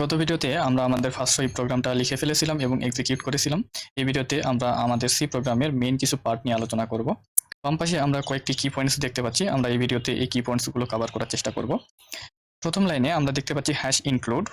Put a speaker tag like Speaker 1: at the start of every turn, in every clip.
Speaker 1: গত ভিডিওতে আমরা আমাদের ফার্স্ট ওই প্রোগ্রামটা লিখে ফেলেছিলাম এবং এক্সিকিউট করেছিলাম। এই ভিডিওতে আমরা আমাদের সি প্রোগ্রামের মেইন কিছু পার্ট নিয়ে আলোচনা করব। বাম পাশে আমরা কয়েকটি কি পয়েন্টস দেখতে পাচ্ছি। আমরা এই ভিডিওতে এই কি পয়েন্টসগুলো কভার করার চেষ্টা করব। প্রথম লাইনে আমরা দেখতে পাচ্ছি হ্যাশ ইনক্লুড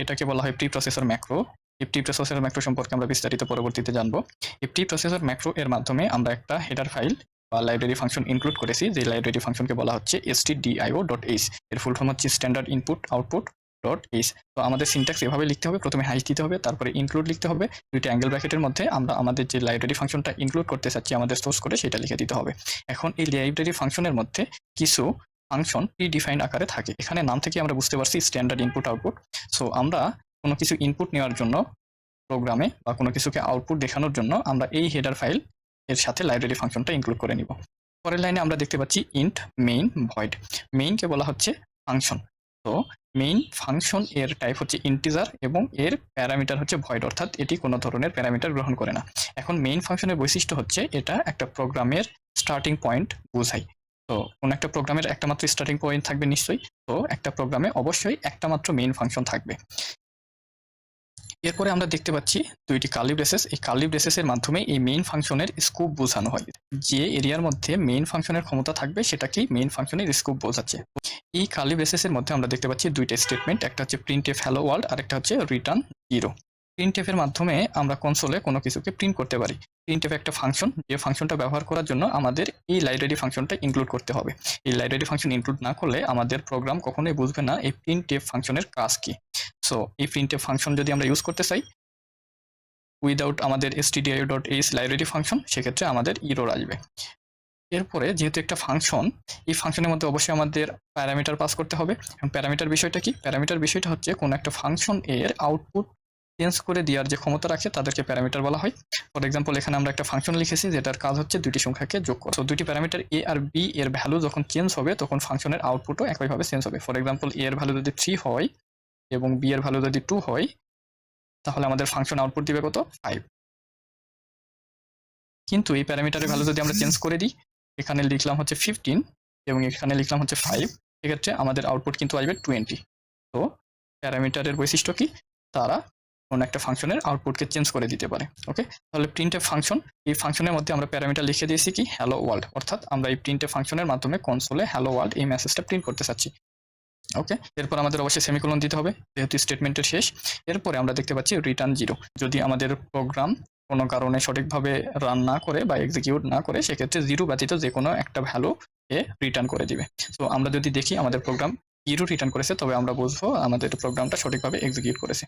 Speaker 1: এটাকে বলা হয় প্রি প্রসেসর ম্যাক্রো এই প্রি প্রসেসর ম্যাক্রো সম্পর্কে আমরা বিস্তারিত পরবর্তীতে জানব। এই প্রি প্রসেসর ম্যাক্রো এর মাধ্যমে আমরা একটা হেডার ফাইল বা লাইব্রেরি ফাংশন ইনক্লুড করেছি। যে লাইব্রেরি ফাংশনকে বলা হচ্ছে S T S T D I O dot H এর ফুল ফর্ম হচ্ছে standard input output dot H তো আমাদের সিনট্যাক্স এভাবে লিখতে হবে, প্রথমে হাইস দিতে হবে, তারপরে ইনক্লুড লিখতে হবে। দুইটা অ্যাঙ্গেল ব্র্যাকেটের মধ্যে আমরা আমাদের যে লাইব্রেরি ফাংশনটা ইনক্লুড করতে চাচ্ছি, আমাদের সোর্স করে সেটা লিখে দিতে হবে। এখন এই লাইব্রেরি ফাংশনের মধ্যে কিছু ফাংশন প্রি ডিফাইন্ড আকারে থাকে। এখানে নাম থেকে আমরা বুঝতে পারছি স্ট্যান্ডার্ড ইনপুট আউটপুট সো আমরা কোনো কিছু ইনপুট নেওয়ার জন্য প্রোগ্রামে বা কোনো কিছুকে আউটপুট দেখানোর জন্য আমরা এই হেডার ফাইল এর সাথে লাইব্রেরি ফাংশনটা ইনক্লুড করে নিব। পরের লাইনে আমরা দেখতে পাচ্ছি ইন্ট মেইন ভয়েড মেইনকে বলা হচ্ছে ফাংশন তো মেইন ফাংশন এর টাইপ হচ্ছে ইন্টিজার এবং এর প্যারামিটার হচ্ছে ভয়েড অর্থাৎ এটি কোনো ধরনের প্যারামিটার গ্রহণ করে না। এখন মেইন ফাংশনের বৈশিষ্ট্য হচ্ছে এটা একটা প্রোগ্রামের স্টার্টিং পয়েন্ট বোঝায়। তো কোন একটা প্রোগ্রামের একটা মাত্র স্টার্টিং পয়েন্ট থাকবে নিশ্চয়ই। তো একটা প্রোগ্রামে অবশ্যই একটা মাত্র মেইন ফাংশন থাকবে। এরপরে আমরা দেখতে পাচ্ছি দুইটি কার্লি ব্রেসেস এই কার্লি ব্রেসেসের মাধ্যমে এই মেইন ফাংশনের স্কোপ বোঝানো হয়। যে এরিয়ার মধ্যে মেইন ফাংশনের ক্ষমতা থাকবে, সেটাকেই মেইন ফাংশনের স্কোপ বোঝাচ্ছে। এই কার্লি ব্রেসেসের মধ্যে আমরা দেখতে পাচ্ছি দুইটা স্টেটমেন্ট একটা হচ্ছে প্রিন্ট এফ হ্যালো ওয়ার্ল্ড আর একটা হচ্ছে রিটার্ন জিরো প্রিন্ট এফের মাধ্যমে আমরা কনসোলে কোনো কিছুকে প্রিন্ট করতে পারি। প্রিন্ট এফ একটা ফাংশন যে ফাংশনটা ব্যবহার করার জন্য আমাদের এই লাইব্রেরি ফাংশনটা ইনক্লুড করতে হবে। এই লাইব্রেরি ফাংশন ইনক্লুড না করলে আমাদের প্রোগ্রাম কখনোই বুঝবে না এই প্রিন্ট এফ ফাংশনের কাজ কি। সো এই প্রিন্ট ফাংশন যদি আমরা ইউজ করতে চাই উইদাউট আমাদের stdio dot H library function সেক্ষেত্রে আমাদের ইরোর আসবে। এরপরে যেহেতু একটা ফাংশন এই ফাংশনের মধ্যে অবশ্যই আমাদের প্যারামিটার পাস করতে হবে। প্যারামিটার বিষয়টা কি? প্যারামিটার বিষয়টা হচ্ছে কোনো একটা ফাংশন এর আউটপুট চেঞ্জ করে দেওয়ার যে ক্ষমতা রাখে, তাদেরকে প্যারামিটার বলা হয়। ফর এক্সাম্পল এখানে আমরা একটা ফাংশন লিখেছি, যেটার কাজ হচ্ছে দুটি সংখ্যাকে যোগ করা। তো দুটি প্যারামিটার এ আর বি এর ভ্যালু যখন চেঞ্জ হবে, তখন ফাংশনের আউটপুটও একইভাবে চেঞ্জ হবে। ফর এক্সাম্পল এ এর ভ্যালু যদি থ্রি হয় এবং বি এর ভ্যালু যদি টু হয়, তাহলে আমাদের ফাংশন আউটপুট দিবে কত? ফাইভ কিন্তু এই প্যারামিটারের ভ্যালু যদি আমরা চেঞ্জ করে দিই, এখানে লিখলাম হচ্ছে ফিফটিন এবং এখানে লিখলাম হচ্ছে ফাইভ সেক্ষেত্রে আমাদের আউটপুট কিন্তু আসবে টোয়েন্টি তো প্যারামিটারের বৈশিষ্ট্য কি? তারা কোনো একটা ফাংশনের আউটপুটকে চেঞ্জ করে দিতে পারে ওকে তাহলে প্রিন্টে ফাংশন এই ফাংশনের মধ্যে আমরা প্যারামিটার লিখে দিয়েছি কি? হ্যালো ওয়ার্ল্ড অর্থাৎ আমরা এই প্রিন্টে ফাংশনের মাধ্যমে কনসোলে হ্যালো ওয়ার্ল্ড এই মেসেজটা প্রিন্ট করতে চাচ্ছি। ওকে। এরপর আমাদের অবশ্যই সেমিকোলন দিতে হবে, যেহেতু স্টেটমেন্টের শেষ। এরপরে আমরা দেখতে পাচ্ছি রিটার্ন জিরো যদি আমাদের প্রোগ্রাম কোনো কারণে সঠিকভাবে রান না করে বা এক্সিকিউট না করে, সেক্ষেত্রে জিরো ব্যতীত যে কোনো একটা ভ্যালু এ রিটার্ন করে দিবে। তো আমরা যদি দেখি আমাদের প্রোগ্রাম জিরো রিটার্ন করেছে, তবে আমরা বুঝব আমাদের প্রোগ্রামটা সঠিকভাবে এক্সিকিউট করেছে।